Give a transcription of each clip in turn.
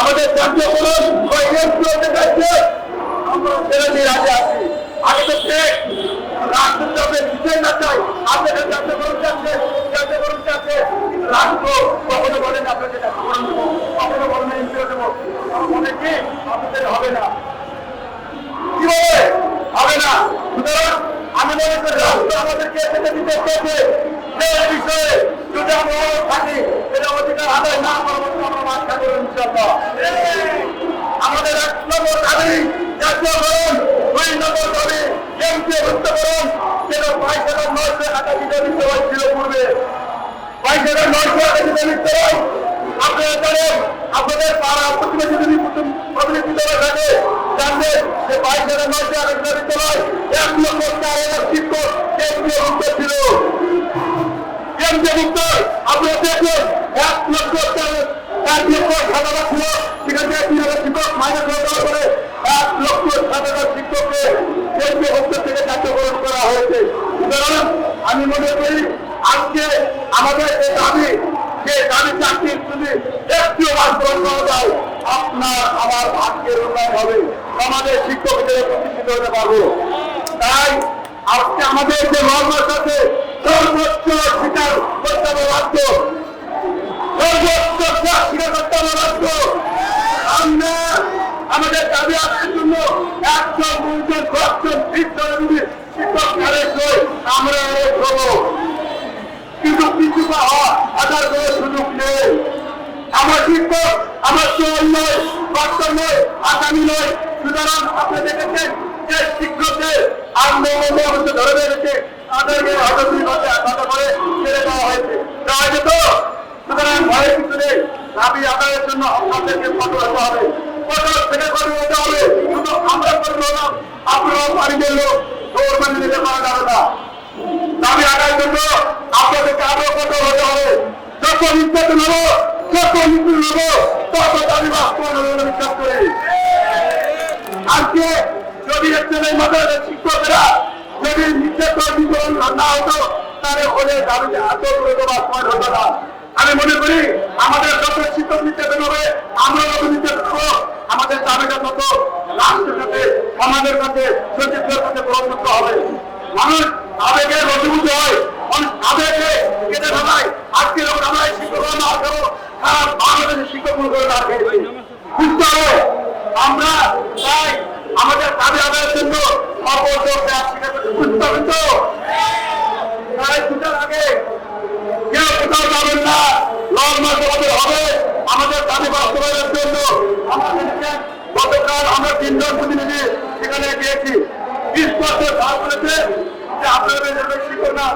আমাদের ছেড়ে দিয়ে রাজে আছি। আগে তো রাষ্ট্র না চাই। আপনাদের চাচ্ছে কার্যক্রম চাচ্ছে রাষ্ট্র কখনো বলেন কখনো বলেন দেবো? মনে কি? আপনাদের হবে না। হবে না। সুতরাং আমি মনে করি রাষ্ট্র আমাদেরকে দিতে চাইছে? সেই বিষয়ে যদি আমরা থাকি এটা অধিকার আদায় না করব আমরা মাথা করব। ইনশাল্লাহ আমাদের এক নম্বর দাবি জাতীয়করণ দুই নম্বর দাবি, এমপি ভুক্তকরণ যেন পাইকারের নয়শো একাশি দাবি সবাই ছিল পূর্বে। পাইকারের নয়শো একাশি দাবি সবাই আপনারা জানেন, আপনাদের পাড়া প্রতিবেশী যদি প্রতিনিধি দলে থাকে জানবেন যে পাইকারের নয়শো একাশি দাবি সবাই এক লক্ষ চার হাজার শিক্ষক কেন্দ্রীয় ভুক্ত ছিল। কেন্দ্রীয় ভুক্ত আপনারা দেখুন, এক লক্ষ চার এক লক্ষ সাত হাজার ছিল সেখান তিন হাজার শিক্ষক মাইনাস হয়ে শিক্ষককে কেন্দ্রীয় ভুক্ত থেকে কার্যকরণ করা হয়েছে। সুতরাং আমি মনে করি, আজকে আমাদের যে দাবি যে দাবি চাকরির যদি একটিও বাস্তবায়ন করা যায়, আপনার আমার ভাগ্যের উন্নয়ন হবে আমাদের শিক্ষক হিসেবে প্রতিষ্ঠিত হতে পারব। তাই আজকে আমাদের যে মহামার কাছে সর্বোচ্চ স্বীকার করতে হবে বাধ্য সর্বোচ্চ স্বীকার করতে হবে বাধ্য আমরা আমাদের দাবি আদায়ের জন্য একজন দুইজন দশজন আমরা অনেক কিন্তু কিছু আদার কোনো সুযোগ নেই আমার শিক্ষক আমার চল নয় বর্তমান নয় আগামী নয় সুতরাং আপনি দেখেছেন যে শিক্ষকদের আন্দোলন ধরে বেড়েছে তাদেরকে ঘণ্টা করে ছেড়ে দেওয়া হয়েছে দেওয়া যেত সুতরাং ভয়ের কিছু নেই দাবি আদায়ের জন্য আপনাদেরকে কঠোর হতে হবে। কঠোর থেকে কঠোর হতে হবে। শুধু আমরা কঠোর হলাম আপনারাও বাড়িতে লোক দৌড় মানে পারা যাবে না। দাবি আদায়ের জন্য আপনাদেরকে আরও কঠোর হতে হবে। যত নির্যাতন হব যত নির্যাতন হব তত দাবি বাস্তবায়ন হবে বিশ্বাস করি। আজকে যদি একজন এই মাদ্রাসার শিক্ষকেরা যদি নির্যাতন নির্যাতন না হতো, তাহলে ওদের দাবিতে দ্রুত বাস্তবায়ন হতো না। আমি মনে করি আমাদের যত শিক্ষক নির্যাতন হবে, আমরা যত নির্যাতন হব আমাদের দাবিটা তত রাষ্ট্রের কাছে সমাজের কাছে সচিবদের কাছে গ্রহণযোগ্য হবে। মানুষ আবেগে রসিভূত হয় আবেগে কেটে আজকে যখন আমরা শিক্ষক না আসব সারা বাংলাদেশের শিক্ষক করে না খেয়েছি বুঝতে হবে, আমরা চাই আমাদের দাবি আদায়ের জন্য সর্বোচ্চ করতে বুঝতে হবে তো তাই দুটার আগে কেউ কোথাও যাবেন না আমাদের হবে। আমাদের দাবি বাস্তবায়নের জন্য গতকাল আমরা তিনজন প্রতিনিধি সেখানে গিয়েছি। করেছে যে আপনাদের এখানে শিখো না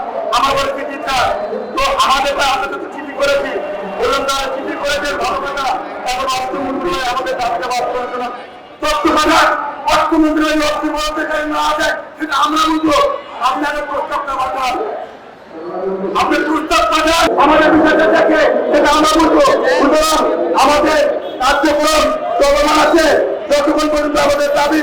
না আছে সেটা আমরা বুঝব। আপনাদের প্রস্তাবটা পাঠান। আপনি প্রস্তাব পাঠান। আমাদের বিষয়টা দেখে সেটা আমরা বুঝব সুতরাং আমাদের কার্যক্রম চলমান আছে যতক্ষণ পর্যন্ত আমাদের দাবি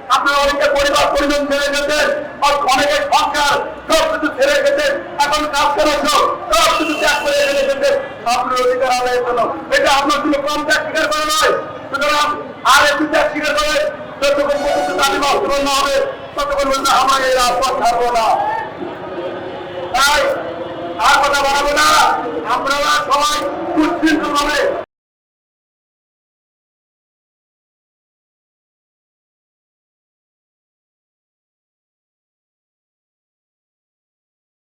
আপনার অনেকে পরিবার, পরিজন ছেড়ে গেছেন, আর অনেকের সংসার সব কিছু ছেড়ে গেছেন, এখন কাজ করার সব সব কিছু ত্যাগ করে গেছেন, আপনার অধিকার আদায়ের জন্য। এটা আপনার জন্য কম ত্যাগ স্বীকার করা নয়। সুতরাং আর একটু ত্যাগ স্বীকার করে, যতক্ষণ পর্যন্ত দাবি বাস্তবায়ন না হবে, ততক্ষণ পর্যন্ত আমরা এই রাজপথ ছাড়বো না। তাই আর কথা বাড়াবো না। আপনারা সবাই সুশৃঙ্খল ভাবে